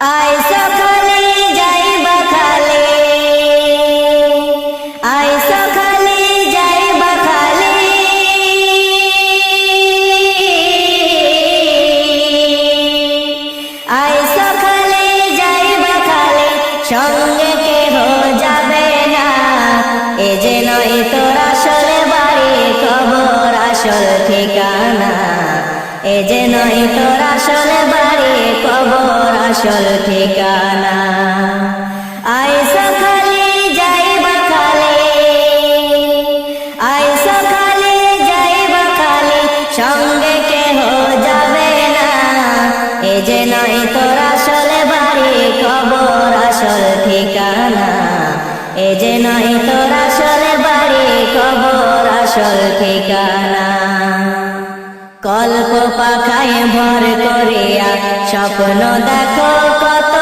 আয় সকালে যাইবা খালে আয় সকালে যাইবা খালে আয় সকালে যাইবা খালে সঙ্গে কেহ যাবে না। এ যে নয় তোর আসলে বাড়ি, খবর আসল ঠিকানা। এ যে নয় তোর আসলে আসল ঠিকানা। আয় সকালে যাইবা খালে আয় সকালে যাইবা খালে সঙ্গে কেহ যাবে না। এ যে নয় তোর আসলে বাড়ি খবর আসল ঠিকানা। এ যে নয় তোর আসলে বাড়ি খবর আসল ঠিকানা। কল্প পাখায় ভর করিয়া স্বপ্ন দেখো কত।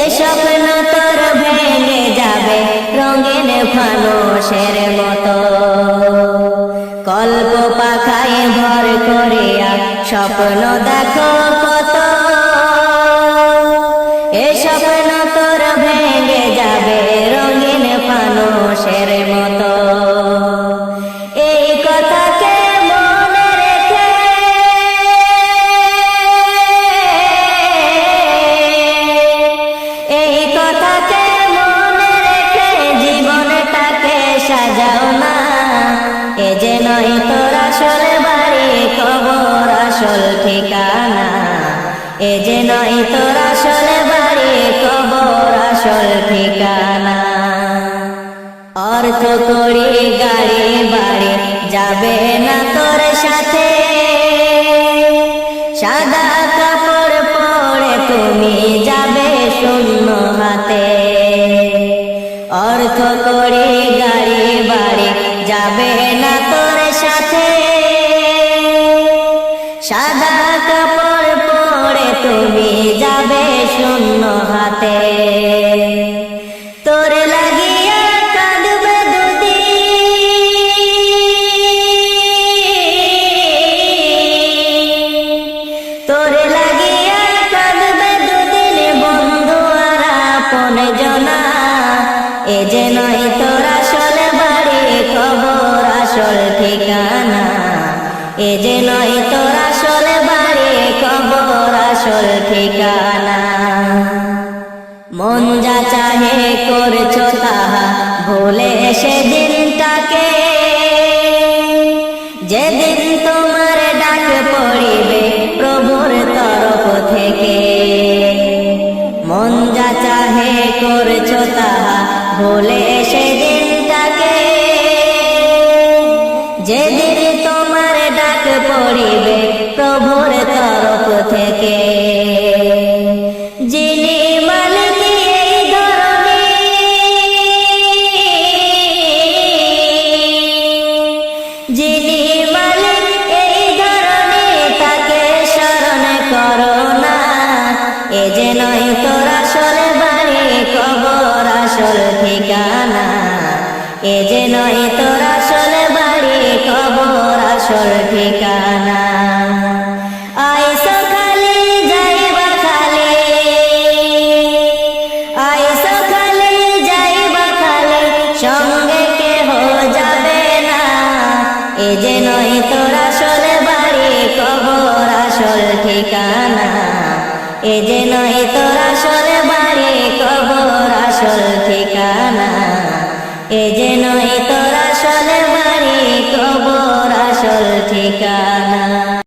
এ স্বপ্ন তোর ভেঙে যাবে, রঙিন মতো। কল্প পাখায় ভর করিয়া স্বপ্ন দেখো কত। এ স্বপ্ন এ যে নয় তোর আসল বাড়ি খবর আসল ঠিকানা। অর্থ করি গাড়ি, বাড়ি, যাবে না তোর সাথে। সাদা কাপড় পরে তুমি যাবে শূন্য হাতে। অর্থ করি গাড়ি, বাড়ি, যাবে না তোর সাথে। সাদা এ যে নয় তোর আসল বাড়ি খবর আসল ঠিকানা। এ যে নয় তোর আসল বাড়ি খবর আসল ঠিকানা। মন যা চাহে করছ তাহা, ভুলে সেদিনটাকে যেদিন তোমার ডাক পড়িবে প্রভুর তরফ থেকে। মন যা চাহে করছ তাহা ভুলে সেদিনটাকে। যেদিন তোমার ডাক পড়িবে প্রভুর তরফ থেকে। এই তাকে করো না। এ যে নয় তোর ঠিকানা। আয় সকালে যাইবা খালে আয় সকালে যাইবা খালে সঙ্গে কেহ যাবে না। এ যে নয় তোর আসল বাড়ি, কবর আসল ঠিকানা। এ যে নয় তোর আসল বাড়ি, কবর আসল ঠিকানা। এ যে নয় ঠিকানা